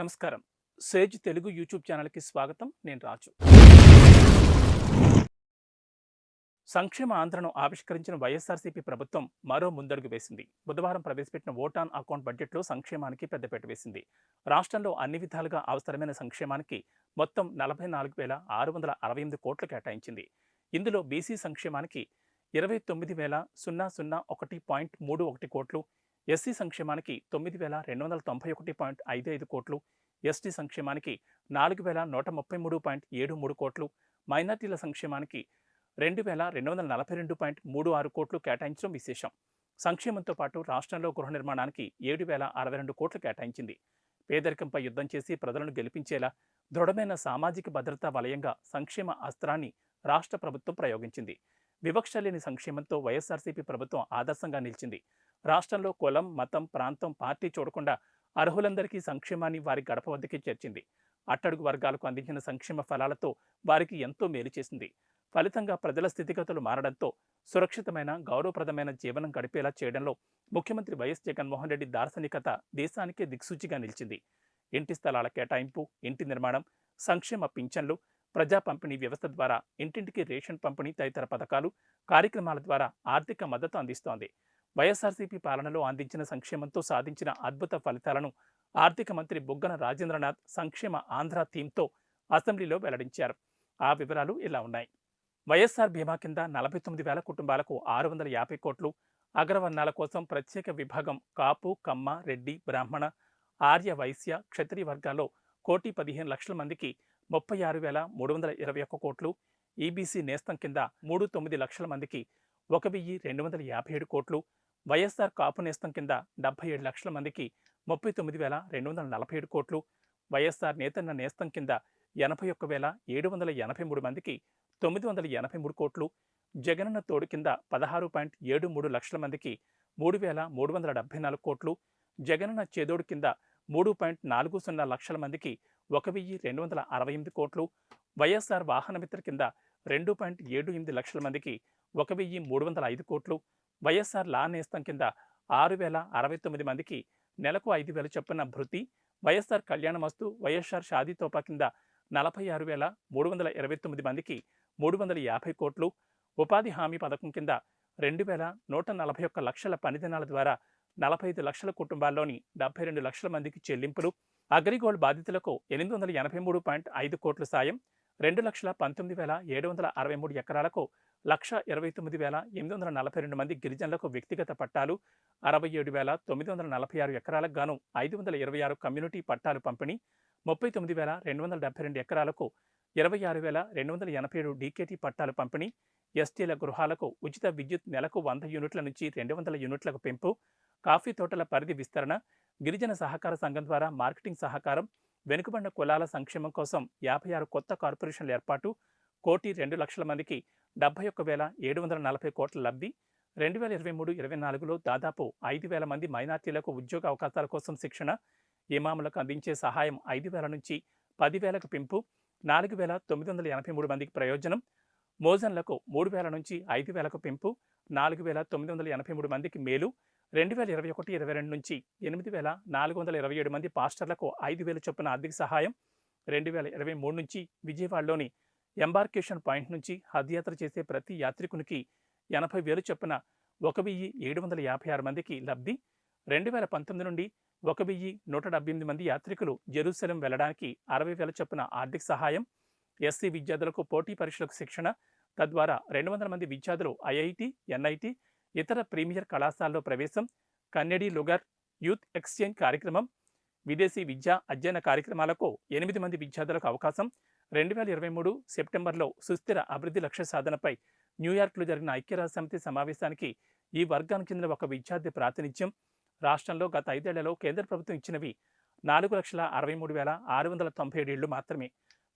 నమస్కారం. Sage Telugu YouTube ఛానల్కి స్వాగతం. నేను రాజు. సంక్షేమ ఆంధ్రను ఆవిష్కరించిన వైఎస్ఆర్సీపీ ప్రభుత్వం మరో ముందడుగు వేసింది. బుధవారం ప్రవేశపెట్టిన ఓటాన్ అకౌంట్ బడ్జెట్లో సంక్షేమానికి పెద్దపీట వేసింది. రాష్ట్రంలో అన్ని విధాలుగా అవసరమైన సంక్షేమానికి మొత్తం నలభై నాలుగు వేల ఆరు వందల అరవై ఎనిమిది కోట్లు కేటాయించింది. ఇందులో బీసీ సంక్షేమానికి ఇరవై తొమ్మిది వేల సున్నా సున్నా ఒకటి పాయింట్ మూడు ఒకటి కోట్లు ఎస్సీ సంక్షేమానికి తొమ్మిది వేల రెండు వందల తొంభై ఒకటి పాయింట్ ఐదు ఐదు కోట్లు ఎస్టీ సంక్షేమానికి నాలుగు వేల నూట ముప్పై మూడు పాయింట్ ఏడు మూడు కోట్లు మైనార్టీల సంక్షేమానికి రెండు వేల రెండు వందల నలభై రెండు పాయింట్ మూడు ఆరు కోట్లు కేటాయించడం విశేషం. సంక్షేమంతో పాటు రాష్ట్రంలో గృహ నిర్మాణానికి ఏడు వేల అరవై రెండు కోట్లు కేటాయించింది. పేదరికంపై యుద్ధం చేసి ప్రజలను గెలిపించేలా దృఢమైన సామాజిక భద్రతా వలయంగా సంక్షేమ అస్త్రాన్ని రాష్ట్ర ప్రభుత్వం ప్రయోగించింది. వివక్ష లేని సంక్షేమంతో వైఎస్ఆర్సీపీ ప్రభుత్వం ఆదర్శంగా నిలిచింది. రాష్ట్రంలో కులం మతం ప్రాంతం పార్టీ చూడకుండా అర్హులందరికీ సంక్షేమాన్ని వారి గడప వద్దకే చేర్చింది. అట్టడుగు వర్గాలకు అందించిన సంక్షేమ ఫలాలతో వారికి ఎంతో మేలు చేసింది. ఫలితంగా ప్రజల స్థితిగతులు మారడంతో సురక్షితమైన గౌరవప్రదమైన జీవనం గడిపేలా చేయడంలో ముఖ్యమంత్రి వైఎస్ జగన్మోహన్ రెడ్డి దార్శనికత దేశానికే దిక్సూచిగా నిలిచింది. ఇంటి స్థలాల కేటాయింపు ఇంటి నిర్మాణం సంక్షేమ పింఛన్లు ప్రజా పంపిణీ వ్యవస్థ ద్వారా ఇంటింటికి రేషన్ పంపిణీ తదితర పథకాలు కార్యక్రమాల ద్వారా ఆర్థిక మద్దతు అందిస్తోంది. వైఎస్ఆర్సీపీ పాలనలో అందించిన సంక్షేమంతో సాధించిన అద్భుత ఫలితాలను ఆర్థిక మంత్రి బుగ్గన రాజేంద్రనాథ్ సంక్షేమ ఆంధ్ర థీమ్తో అసెంబ్లీలో వెల్లడించారు. ఆ వివరాలు ఇలా ఉన్నాయి. వైఎస్ఆర్ బీమా కింద నలభై తొమ్మిది వేల కుటుంబాలకు ఆరు వందల యాభై కోట్లు అగ్రవర్ణాల కోసం ప్రత్యేక విభాగం కాపు కమ్మ రెడ్డి బ్రాహ్మణ ఆర్య వైశ్య క్షత్రియ వర్గాల్లో కోటి పదిహేను లక్షల మందికి ముప్పై ఆరు వేల మూడు వందల ఇరవై ఒక్క కోట్లు ఈబీసీ నేస్తం కింద మూడు తొమ్మిది లక్షల మందికి ఒక వెయ్యి రెండు వందల యాభై ఏడు కోట్లు వైఎస్ఆర్ కాపు నేస్తం కింద డెబ్బై ఏడు లక్షల మందికి ముప్పై తొమ్మిది వేల రెండు వందల నలభై ఏడు కోట్లు వైఎస్ఆర్ నేతన్న నేస్తం కింద ఎనభై ఒక్క వేల ఏడు వందల ఎనభై మూడు మందికి తొమ్మిది వందల ఎనభై మూడు కోట్లు జగనన్న తోడు కింద పదహారు పాయింట్ ఏడు మూడు లక్షల మందికి మూడు వేల మూడు వందల డెబ్బై నాలుగు కోట్లు జగనన్న చేదోడు కింద మూడు పాయింట్ నాలుగు సున్నా లక్షల మందికి ఒక వెయ్యి రెండు వందల అరవై ఎనిమిది కోట్లు వైఎస్ఆర్ వాహనమిత్ర కింద రెండు పాయింట్ ఏడు ఎనిమిది లక్షల మందికి ఒక వెయ్యి మూడు వందల ఐదు కోట్లు వైఎస్ఆర్ లా నేస్తం కింద ఆరు వేల అరవై తొమ్మిది మందికి నెలకు ఐదు వేల చొప్పున భృతి వైఎస్ఆర్ కళ్యాణమస్తు వైఎస్ఆర్ షాదీ తోపా కింద నలభై ఆరు వేల మూడు వందల ఇరవై తొమ్మిది మందికి మూడు వందల యాభై కోట్లు ఉపాధి హామీ పథకం కింద రెండు వేల నూట నలభై ఒక్క లక్షల పనిదినాల ద్వారా నలభై ఐదు లక్షల కుటుంబాల్లోని డెబ్బై రెండు లక్షల మందికి చెల్లింపులు అగ్రిగోల్డ్ బాధితులకు ఎనిమిది వందల ఎనభై మూడు పాయింట్ ఐదు కోట్ల సాయం రెండు లక్షల పంతొమ్మిది వేల ఏడు వందల అరవై మూడు ఎకరాలకు లక్ష ఇరవై తొమ్మిది వేల ఎనిమిది వందల నలభై రెండు మంది గిరిజనులకు వ్యక్తిగత పట్టాలు అరవై ఏడు వేల తొమ్మిది వందల నలభై ఆరు ఎకరాలకు గాను ఐదు వందల ఇరవై ఆరు కమ్యూనిటీ పట్టాలు పంపిణీ ముప్పై తొమ్మిది వేల రెండు వందల డెబ్బై రెండు ఎకరాలకు ఇరవై ఆరు వేల రెండు వందల ఎనభై ఏడు డీకేటీ పట్టాలు పంపిణీ ఎస్టీల గృహాలకు ఉచిత విద్యుత్ నెలకు వంద యూనిట్ల నుంచి రెండు వందల యూనిట్లకు పెంపు కాఫీ తోటల పరిధి విస్తరణ గిరిజన సహకార సంఘం ద్వారా మార్కెటింగ్ సహకారం వెనుకబడిన కులాల సంక్షేమం కోసం యాభై ఆరు కొత్త కార్పొరేషన్ల ఏర్పాటు కోటి రెండు లక్షల మందికి డెబ్బై ఒక్క వేల ఏడు వందల నలభై కోట్ల లబ్ధి రెండు వేల ఇరవై మూడు ఇరవై నాలుగులో దాదాపు ఐదు వేల మంది మైనార్టీలకు ఉద్యోగ అవకాశాల కోసం శిక్షణ ఇమాములకు అందించే సహాయం ఐదు వేల నుంచి పదివేలకు పెంపు నాలుగు వేల తొమ్మిది వందల ఎనభై మూడు మందికి ప్రయోజనం మోజన్లకు మూడు వేల నుంచి ఐదు వేలకు పెంపు నాలుగు వేల తొమ్మిది వందల ఎనభై మూడు మందికి మేలు రెండు వేల ఇరవై ఒకటి ఇరవై రెండు నుంచి ఎనిమిది వేల నాలుగు వందల ఇరవై ఏడు మంది పాస్టర్లకు ఐదు వేల చొప్పున ఆర్థిక సహాయం రెండు వేల ఇరవై మూడు నుంచి విజయవాడలోని ఎంబార్కేషన్ పాయింట్ నుంచి హజ్యాత్ర చేసే ప్రతి యాత్రికునికి ఎనభై వేలు చొప్పున ఒక వెయ్యి ఏడు వందల యాభై ఆరు మందికి లబ్ధి రెండు వేల పంతొమ్మిది నుండి ఒక వెయ్యి నూట డెబ్బై ఎనిమిది మంది యాత్రికులు జెరూసలం వెళ్ళడానికి అరవై వేల చొప్పున ఆర్థిక సహాయం ఎస్సీ విద్యార్థులకు పోటీ పరీక్షలకు శిక్షణ తద్వారా రెండు వందల మంది విద్యార్థులు ఐఐటి ఎన్ఐటి ఇతర ప్రీమియర్ కళాశాలలో ప్రవేశం కన్నెడీ లుగర్ యూత్ ఎక్స్చేంజ్ కార్యక్రమం విదేశీ విద్యా అధ్యయన కార్యక్రమాలకు ఎనిమిది మంది విద్యార్థులకు అవకాశం. రెండు వేల ఇరవై మూడు సెప్టెంబర్లో సుస్థిర అభివృద్ధి లక్ష్య సాధనపై న్యూయార్క్లో జరిగిన ఐక్యరాజ్య సమితి సమావేశానికి ఈ వర్గానికి చెందిన ఒక విద్యార్థి ప్రాతినిధ్యం. రాష్ట్రంలో గత ఐదేళ్ళలో కేంద్ర ప్రభుత్వం ఇచ్చినవి నాలుగు లక్షల అరవై మూడు వేల ఆరు వందల తొంభై ఏడు ఇళ్ళు మాత్రమే.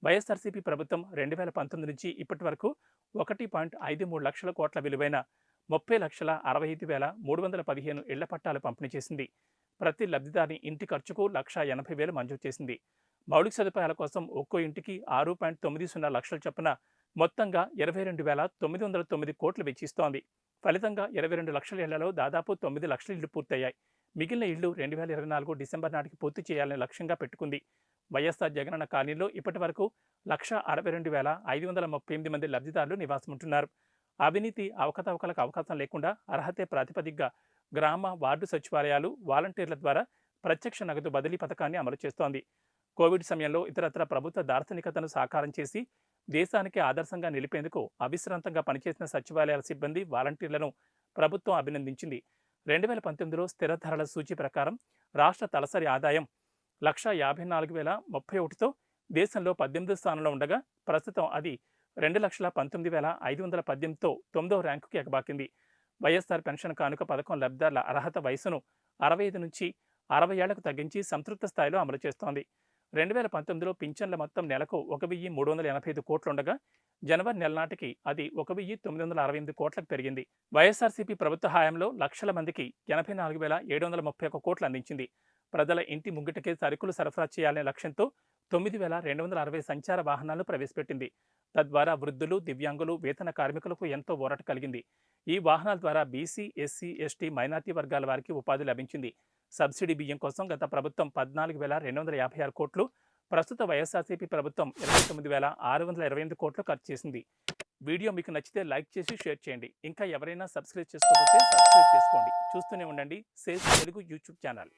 వైఎస్ఆర్సీపీ ప్రభుత్వం రెండు వేల పంతొమ్మిది నుంచి ఇప్పటి వరకు ఒకటి పాయింట్ ఐదు మూడు లక్షల కోట్ల విలువైన ముప్పై లక్షల అరవై ఐదు వేల మూడు వందల పదిహేను ఇళ్ళ పట్టాలు పంపిణీ చేసింది. ప్రతి లబ్ధిదారి ఇంటి ఖర్చుకు లక్ష ఎనభై వేలు మంజూరు చేసింది. మౌలిక సదుపాయాల కోసం ఒక్కో ఇంటికి ఆరు పాయింట్ తొమ్మిది సున్నా లక్షల చొప్పున మొత్తంగా ఇరవై రెండు వేల తొమ్మిది వందల తొమ్మిది కోట్లు వెచ్చిస్తోంది. ఫలితంగా ఇరవై రెండు లక్షల ఇళ్ళలో దాదాపు తొమ్మిది లక్షల ఇళ్ళు పూర్తయ్యాయి. మిగిలిన ఇళ్ళు రెండు వేల ఇరవై నాలుగు డిసెంబర్ నాటికి పూర్తి చేయాలని లక్ష్యంగా పెట్టుకుంది. వైఎస్ఆర్ జగనన్న కాలనీలో ఇప్పటి వరకు లక్ష అరవై రెండు వేల ఐదు వందల ముప్పై ఎనిమిది మంది లబ్ధిదారులు నివాసముంటున్నారు. అవినీతి అవకతవకలకు అవకాశం లేకుండా అర్హతే ప్రాతిపదికగా గ్రామ వార్డు సచివాలయాలు వాలంటీర్ల ద్వారా ప్రత్యక్ష నగదు బదిలీ పథకాన్ని అమలు చేస్తోంది. కోవిడ్ సమయంలో ఇతరత్ర ప్రభుత్వ దార్శనికతను సాకారం చేసి దేశానికి ఆదర్శంగా నిలిపేందుకు అవిశ్రాంతంగా పనిచేసిన సచివాలయాల సిబ్బంది వాలంటీర్లను ప్రభుత్వం అభినందించింది. రెండు వేల పంతొమ్మిదిలో స్థిర ధరల సూచి ప్రకారం రాష్ట్ర తలసరి ఆదాయం లక్ష యాభై నాలుగు వేల ముప్పై ఒకటితో దేశంలో పద్దెనిమిదో స్థానంలో ఉండగా ప్రస్తుతం అది రెండు లక్షల పంతొమ్మిది వేల ఐదు వందల పద్దెనిమిదితో తొమ్మిదో ర్యాంకుకి ఎగబాకింది. వైఎస్ఆర్ పెన్షన్ కానుక పథకం లబ్ధిదారుల అర్హత వయసును అరవై ఐదు నుంచి అరవై ఏళ్ళకు తగ్గించి సంతృప్త స్థాయిలో అమలు చేస్తోంది. రెండు వేల పంతొమ్మిదిలో పింఛన్ల మొత్తం నెలకు ఒక వెయ్యి మూడు వందల ఎనభై ఐదు కోట్లుండగా జనవరి నెల నాటికి అది ఒక వెయ్యి తొమ్మిది వందల అరవై ఎనిమిది కోట్లకు పెరిగింది. వైఎస్ఆర్సీపీ ప్రభుత్వ హయాంలో లక్షల మందికి ఎనభై నాలుగు వేల ఏడు వందల ముప్పై ఒక కోట్లు అందించింది. ప్రజల ఇంటి ముంగిటకే సరుకులు సరఫరా చేయాలనే లక్ష్యంతో తొమ్మిది వేల రెండు వందల అరవై సంచార వాహనాలను ప్రవేశపెట్టింది. తద్వారా వృద్ధులు దివ్యాంగులు వేతన కార్మికులకు ఎంతో ఊరట కలిగింది. ఈ వాహనాల ద్వారా బీసీ ఎస్సీ ఎస్టీ మైనార్టీ వర్గాల వారికి ఉపాధి లభించింది. సబ్సిడీ బియ్యం కోసం గత ప్రభుత్వం పద్నాలుగు వేల రెండు వందల యాభై ఆరు కోట్లు ప్రస్తుత వైఎస్ఆర్సీపీ ప్రభుత్వం ఇరవై తొమ్మిది వేల ఆరు వందల ఇరవై ఎనిమిది కోట్లు ఖర్చు చేసింది. వీడియో మీకు నచ్చితే లైక్ చేసి షేర్ చేయండి. ఇంకా ఎవరైనా సబ్స్క్రైబ్ చేసుకోకపోతే సబ్స్క్రైబ్ చేసుకోండి. చూస్తూనే ఉండండి. Sales Telugu YouTube channel.